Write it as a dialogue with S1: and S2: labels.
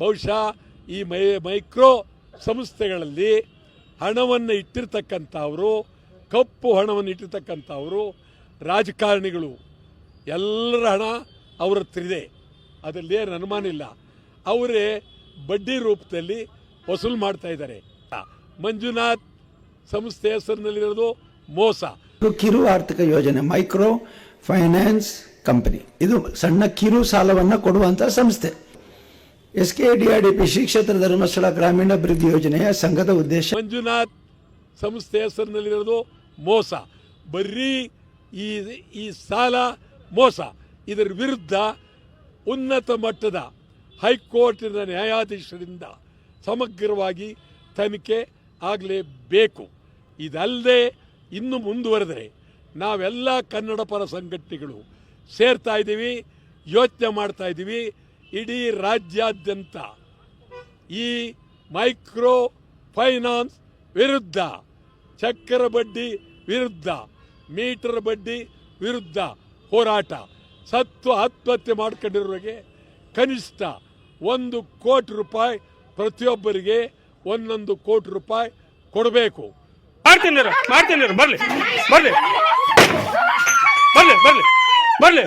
S1: ಬಹುಶಃ ಈ ಮೈ, ಮೈಕ್ರೋ ಸಂಸ್ಥೆಗಳಲ್ಲಿ ಹಣವನ್ನು ಇಟ್ಟಿರ್ತಕ್ಕಂಥವರು, ಕಪ್ಪು ಹಣವನ್ನು ಇಟ್ಟಿರ್ತಕ್ಕಂಥವರು, ರಾಜಕಾರಣಿಗಳು, ಎಲ್ಲರ ಹಣ ಅವ್ರ ಹತ್ರ ಇದೆ. ಅದರಲ್ಲಿ ಏನು ಅನುಮಾನ ಇಲ್ಲ. ಅವರೇ ಬಡ್ಡಿ ರೂಪದಲ್ಲಿ ವಸೂಲು ಮಾಡ್ತಾ ಇದ್ದಾರೆ. ಮಂಜುನಾಥ್ ಸಂಸ್ಥೆ ಹೆಸರಿನಲ್ಲಿರೋದು ಮೋಸ.
S2: ಕಿರು ಆರ್ಥಿಕ ಯೋಜನೆ, ಮೈಕ್ರೋ ಫೈನಾನ್ಸ್ ಕಂಪನಿ. ಇದು ಸಣ್ಣ ಕಿರು ಸಾಲವನ್ನು ಕೊಡುವಂಥ ಸಂಸ್ಥೆ. S K D R D P Shri Kshetra Dharmasthala Gramabhivruddhi ಯೋಜನೆಯ ಸಂಘದ ಉದ್ದೇಶ
S1: ಮಂಜುನಾಥ್ ಸಂಸ್ಥೆ ಹೆಸರಿನಲ್ಲಿರೋದು ಮೋಸ. ಬರೀ ಈ ಈ ಸಾಲ ಮೋಸ. ಇದರ ವಿರುದ್ಧ ಉನ್ನತ ಮಟ್ಟದ ಹೈಕೋರ್ಟಿನ ನ್ಯಾಯಾಧೀಶರಿಂದ ಸಮಗ್ರವಾಗಿ ತನಿಖೆ ಆಗಲೇಬೇಕು. ಇದಲ್ಲದೆ ಇನ್ನು ಮುಂದುವರೆದರೆ ನಾವೆಲ್ಲ ಕನ್ನಡ ಪರ ಸಂಘಟನೆಗಳು ಸೇರ್ತಾ ಇದ್ದೀವಿ, ಯೋಚನೆ ಮಾಡ್ತಾ ಇದ್ದೀವಿ ಇಡೀ ರಾಜ್ಯಾದ್ಯಂತ ಈ ಮೈಕ್ರೋ ಫೈನಾನ್ಸ್ ವಿರುದ್ಧ ಚಕ್ರ ಬಡ್ಡಿ ವಿರುದ್ಧ, ಮೀಟರ್ ಬಡ್ಡಿ ವಿರುದ್ಧ ಹೋರಾಟ. ಸತ್ತು ಆತ್ಮಹತ್ಯೆ ಮಾಡ್ಕೊಂಡಿರೋರಿಗೆ ಕನಿಷ್ಠ ಒಂದು ಕೋಟಿ ರೂಪಾಯಿ ಪ್ರತಿಯೊಬ್ಬರಿಗೆ ಒಂದೊಂದು ಕೋಟಿ ರೂಪಾಯಿ ಕೊಡಬೇಕು.
S3: ಮಾಡ್ತೀನಿ ಬರ್ಲಿ ಬರ್ಲಿ ಬರ್ಲಿ ಬರ್ಲಿ ಬರ್ಲಿ.